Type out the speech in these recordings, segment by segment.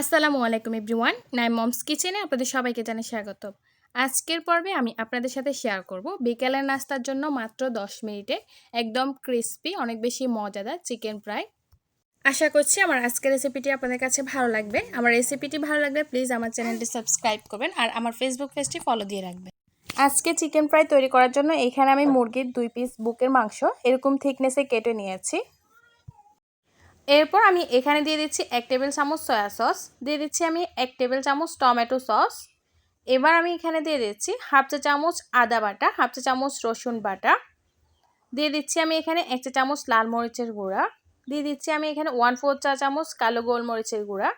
আসসালামু আলাইকুম এভরিওয়ান নাই মমস কিচেনে আপনাদের সবাইকে জানাই স্বাগত আজকের পর্বে আমি আপনাদের সাথে শেয়ার করব বিকেলের নাস্তার জন্য মাত্র 10 মিনিটে একদম ক্রিস্পি, অনেক বেশি মজাদার চিকেন ফ্রাই। আশা করছি আমার আজকের রেসিপিটি আপনাদের কাছে ভালো লাগবে। আমার রেসিপিটি ভালো লাগলে প্লিজ আমার চ্যানেলটি সাবস্ক্রাইব করবেন আর আমার ফেসবুক পেজটি ফলো দিয়ে রাখবেন। আজকে চিকেন ফ্রাই তৈরি করার জন্য এখানে আমি মুরগির দুই পিস বুকের মাংস, এরকম থিকনেসে কেটে নিয়েছি। এরপর আমি এখানে দিয়ে দিচ্ছি এক টেবিল চামচ সয়া সস, দিয়ে দিচ্ছি আমি এক টেবিল চামচ টমেটো সস, এবার আমি এখানে দিয়ে দিচ্ছি হাফ চা চামচ আদা বাটা, হাফ চা চামচ রসুন বাটা, দিয়ে দিচ্ছি আমি এখানে এক চা চামচ লাল মরিচের গুঁড়া, দিয়ে দিচ্ছি আমি এখানে ওয়ান ফোর চা চামচ কালো গোলমরিচের গুঁড়া,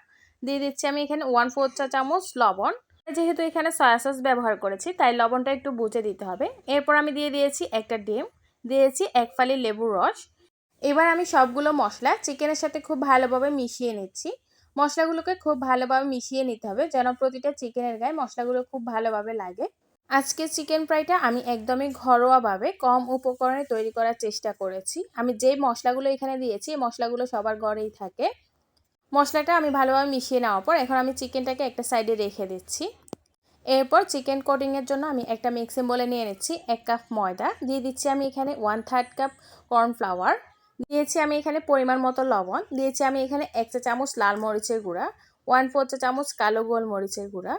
দিয়ে দিচ্ছি আমি এখানে ওয়ান ফোর চা চামচ লবণ। যেহেতু এখানে সয়া সস ব্যবহার করেছি, তাই লবণটা একটু বুঝে দিতে হবে। এরপর আমি দিয়ে দিয়েছি একটা ডিম, দিয়েছি এক ফালি লেবুর রস এবার আমি সবগুলো মশলা চিকেনের সাথে খুব ভালোভাবে মিশিয়ে নিচ্ছি। মশলাগুলোকে খুব ভালোভাবে মিশিয়ে নিতে হবে যেন প্রতিটা চিকেনের গায়ে মশলাগুলো খুব ভালোভাবে লাগে। আজকে চিকেন ফ্রাইটা আমি একদমই ঘরোয়াভাবে কম উপকরণে তৈরি করার চেষ্টা করেছি। আমি যে মশলাগুলো এখানে দিয়েছি, এই মশলাগুলো সবার ঘরেই থাকে। মশলাটা আমি ভালোভাবে মিশিয়ে নেওয়ার পর এখন আমি চিকেনটাকে একটা সাইডে রেখে দিচ্ছি। এরপর চিকেন কোটিংয়ের জন্য আমি একটা মিক্সিং বলে নিয়ে নিচ্ছি এক কাপ ময়দা। দিয়ে দিচ্ছি আমি এখানে ওয়ান থার্ড কাপ কর্নফ্লাওয়ার। দিয়েছি আমি এখানে পরিমাণ মতো লবণ। দিয়েছি আমি এখানে এক চা চামচ লাল মরিচের গুঁড়া ওয়ান ফোর চা চামচ কালো গোল মরিচের গুঁড়া।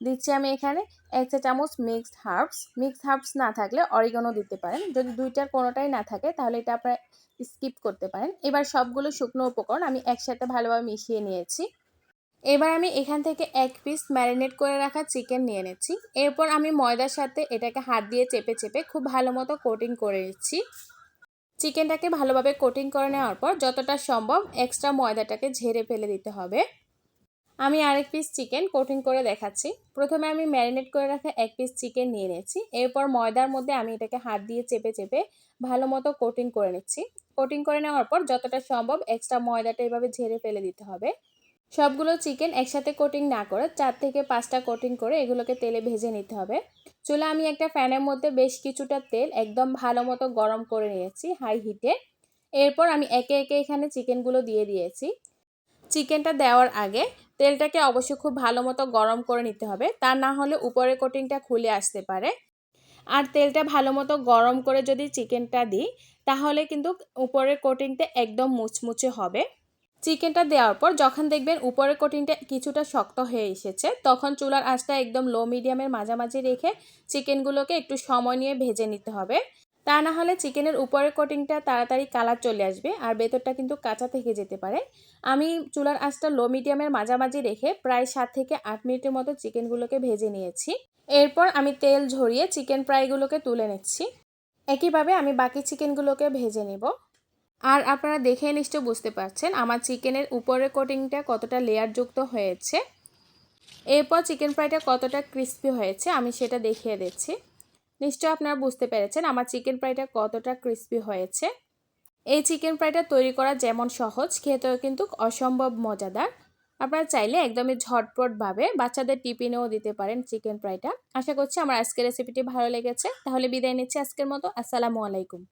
দিচ্ছি আমি এখানে এক চা চামচ মিক্সড হার্বস মিক্সড হার্বস না থাকলে অরিগনও দিতে পারেন। যদি দুইটার কোনোটাই না থাকে, তাহলে এটা আপনারা স্কিপ করতে পারেন। এবার সবগুলো শুকনো উপকরণ আমি একসাথে ভালোভাবে মিশিয়ে নিয়েছি। এবার আমি এখান থেকে এক পিস ম্যারিনেট করে রাখা চিকেন নিয়ে নিচ্ছি। এরপর আমি ময়দার সাথে এটাকে হাত দিয়ে চেপে চেপে খুব ভালো মতো কোটিং করে নিচ্ছি। চিকেনটাকে ভালোভাবে কোটিং করে নেওয়ার পর যতটা সম্ভব এক্সট্রা ময়দাটাকে ঝেড়ে ফেলে দিতে হবে। আমি আরেক পিস চিকেন কোটিং করে দেখাচ্ছি। প্রথমে আমি ম্যারিনেট করে রাখা এক পিস চিকেন নিয়ে নিয়েছি। এরপর ময়দার মধ্যে আমি এটাকে হাত দিয়ে চেপে চেপে ভালো মতো কোটিং করে নিচ্ছি। কোটিং করে নেওয়ার পর যতটা সম্ভব এক্সট্রা ময়দাটা এভাবে ঝেড়ে ফেলে দিতে হবে। সবগুলো চিকেন একসাথে কোটিং না করে চার থেকে পাঁচটা কোটিং করে এগুলোকে তেলে ভেজে নিতে হবে। চুলা আমি একটা ফ্যানের মধ্যে বেশ কিছুটা তেল একদম ভালো মতো গরম করে নিয়েছি হাই হিটে এরপর আমি একে একে এখানে চিকেনগুলো দিয়ে দিয়েছি। চিকেনটা দেওয়ার আগে তেলটাকে অবশ্যই খুব ভালো মতো গরম করে নিতে হবে, তা না হলে উপরের কোটিংটা খুলে আসতে পারে। আর তেলটা ভালো মতো গরম করে যদি চিকেনটা দিই, তাহলে কিন্তু উপরের কোটিংটা একদম মুচমুচে হবে। চিকেনটা দেওয়ার পর যখন দেখবেন উপরের কোটিংটা কিছুটা শক্ত হয়ে এসেছে, তখন চুলার আঁচটা একদম লো মিডিয়ামের মাঝামাঝি রেখে চিকেনগুলোকে একটু সময় নিয়ে ভেজে নিতে হবে। তা না হলে চিকেনের উপরের কোটিংটা তাড়াতাড়ি কালার চলে আসবে আর ভেতরটা কিন্তু কাঁচা থেকে যেতে পারে। আমি চুলার আঁচটা লো মিডিয়ামের মাঝামাঝি রেখে প্রায় সাত থেকে আট মিনিটের মতো চিকেনগুলোকে ভেজে নিয়েছি। এরপর আমি তেল ঝরিয়ে চিকেন ফ্রাইগুলোকে তুলে নিচ্ছি। একইভাবে আমি বাকি চিকেনগুলোকে ভেজে নেব। আর আপনারা দেখে নিশ্চয় বুঝতে পারছেন, আমার চিকেনের উপরের কোটিংটা কতটা লেয়ারযুক্ত হয়েছে। এরপর চিকেন ফ্রাইটা কতটা ক্রিস্পি হয়েছে, আমি সেটা দেখিয়ে দিচ্ছি। নিশ্চয় আপনারা বুঝতে পেরেছেন আমার চিকেন ফ্রাইটা কতটা ক্রিস্পি হয়েছে। এই চিকেন ফ্রাইটা তৈরি করা যেমন সহজ, খেতেও কিন্তু অসম্ভব মজাদার। আপনারা চাইলে একদমই ঝটপটভাবে বাচ্চাদের টিফিনেও দিতে পারেন চিকেন ফ্রাইটা আশা করছি আমার আজকের রেসিপিটি ভালো লেগেছে। তাহলে বিদায় নিচ্ছি আজকের মতো। আসসালামু আলাইকুম।